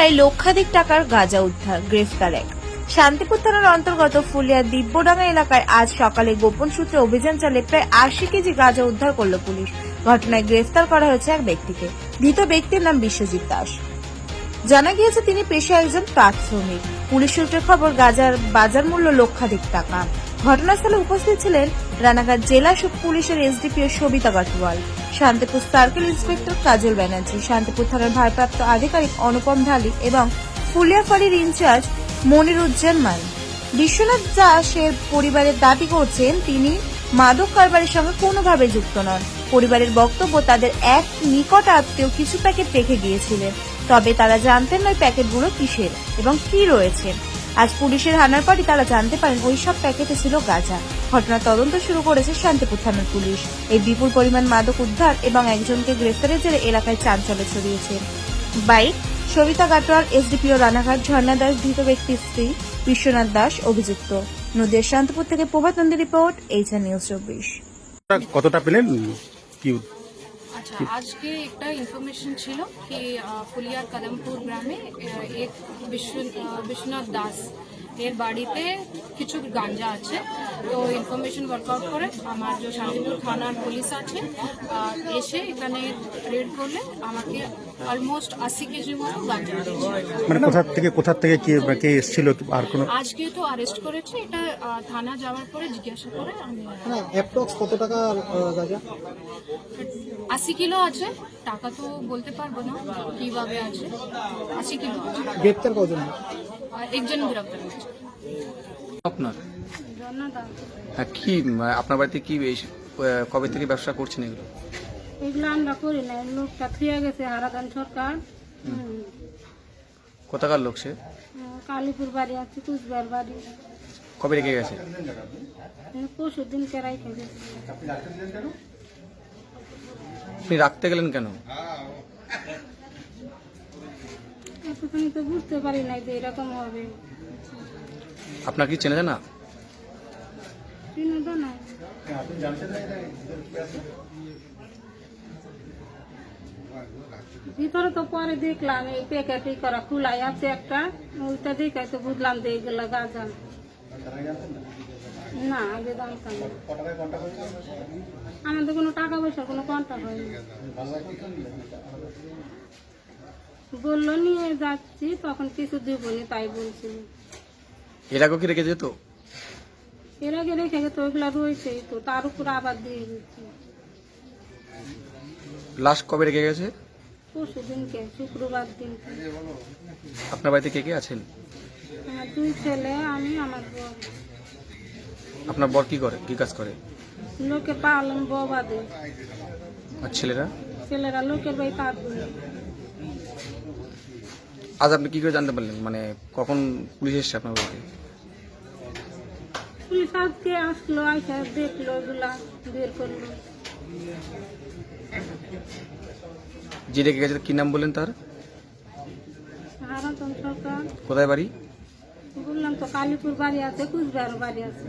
ফুলিয়ায় লক্ষাধিক টাকার গাঁজা উদ্ধার, গ্রেফতার এক। শান্তিপুর থানার অন্তর্গত ফুলিয়া দিব্যডাঙ্গা এলাকায় আজ সকালে গোপন সূত্রে অভিযান চালিয়ে প্রায় আশি কেজি গাঁজা উদ্ধার করল পুলিশ। ঘটনায় গ্রেফতার করা হয়েছে এক ব্যক্তিকে। ধৃত ব্যক্তির নাম বিশ্বজিৎ দাস। জানা গিয়েছে তিনি পেশায় একজন পাট শ্রমিক পুলিশ সূত্রে খবর, গাজার বাজার মূল্য লক্ষাধিক টাকা। ঘটনাস্থলে উপস্থিত ছিলেন রানাঘাট জেলা পুলিশের SDPO Sabita Gatwal Shantipur circle inspector Kajal Banerjee, Shantipur থানার ভারপ্রাপ্ত আধিকারিক অনুপম ঢালি এবং ফুলিয়াফাড়ির ইনচার্জ মনিরুজ্জামান বিশ্বনাথ দাসের পরিবারের দাবি করছেন, তিনি মাদক কারবারের সঙ্গে কোনোভাবে যুক্ত নন। পরিবারের বক্তব্য তাদের এক নিকট আত্মীয় কিছু প্যাকেট রেখে গিয়েছিলেন। তবে তারা জানতেন না প্যাকেটগুলো কিসের এবং কি রয়েছে। আজ পুলিশের হানার পরই তারা জানতে পারেন ওই সব প্যাকেটে ছিল গাঁজা। ঘটনার তদন্ত শুরু করেছে শান্তিপুর থানার পুলিশ। এই বিপুল পরিমাণ মাদক উদ্ধার এবং একজনকে গ্রেফতারের জেরে এলাকায় চাঞ্চল্য ছড়িয়েছে। বাইক, সবিতা গাটোয়ার, এসডিপিও রানাঘাট, ঝর্ণা দাস, ধৃত ব্যক্তির স্ত্রী, বিশ্বনাথ দাস অভিযুক্ত। নদীর শান্তপুর থেকে Prabhat Nandi report, HN news চব্বিশ। কতটা পেলেন? কি আচ্ছা আজকে একটা ইনফরমেশন ছিল কি ফুলিয়ার কদমপুর গ্রামে এক বিশ্ব বিশ্বনাথ দাস এর বাড়িতে কিছু গাঞ্জা আছে। তো ইনফরমেশন ওয়ার্কআউট করে আমার যে শান্তিপুর থানার পুলিশ আছে এসে এখানে রেড করলে আমাকে অলমোস্ট আশি কেজির মতো গাঞ্জা মানে কোথা থেকে কোথা থেকে কে কে এসেছিল? আর কোনো আজকে তো অ্যারেস্ট করেছে এটা থানা যাওয়ার পরে জিজ্ঞাসা করে আমি অ্যাপ্রক্স কত টাকা গাজা আশি কিলো আছে টাকা তো বলতে পারব না কীভাবে আছে। আশি কিলো। আছে গ্রেপ্তার কজন একজন গ্রেপ্তার হয়েছে। আপনার? হ্যাঁ কি আপনার বাড়িতে কি এই কবে থেকে ব্যবসা করছেন এগুলো? এগুলো আমরা করি না লোকটা থুয়ে গেছে হারাদান সরকার। কোথাকার লোক সে? কালীপুর বাড়ি আছে কুচবিহার বাড়ি। কবে রেখে গেছে? পরশু দিন কেরাই খেয়ে আপনি রাখতে গেলেন কেন? এতখানি তো বুঝতে পারি নাই যে এরকম হবে। আপনার কি চেনা জানা? চিনো তো না ভিতরে তো পরে দেখলাম এই প্যাকেটই করা খোলাই আছে একটা। ওইটা দেখে তো বুঝলাম যে এইগুলো গাঁজা। না আগে জানতাম না। আমাদের কোনো টাকা পয়সা কোনো কন্ট্যাক্ট হয়নি। বলল নিয়ে যাচ্ছি। তখন কিছু দেবনি তাই বলছিল। এর আগেও কি রেখে যেত? এর আগে রেখে গেছে ওইগুলা রয়েছেই তো তার উপর আবার দিয়ে দিচ্ছি। লাস্ট কবে রেখে গেছে? পরশু দিনকে শুক্রবার দিনকে। আপনার বাড়িতে কে কে আছেন? আমার দুই ছেলে আমি আমার বউ। আপনার বর কি করে কি কাজ করে? লোকে পালন বউ বাদে। আর ছেলেরা? ছেলেরা লোকের বাড়ি তার দিনে আজ আপনি কি করে জানতে পারলেন? মানে কখন পুলিশ এসছে আপনার বাড়িতে? পুলিশ আজকে আসলো আইসা দেখল ওগুলা বের করল। যে রেখে গেছে কি নাম বললেন তার? হারাতন সরকার। কোথায় বাড়ি? বললাম তো কালীপুর বাড়ি আছে কুচবিহার বাড়ি আছে।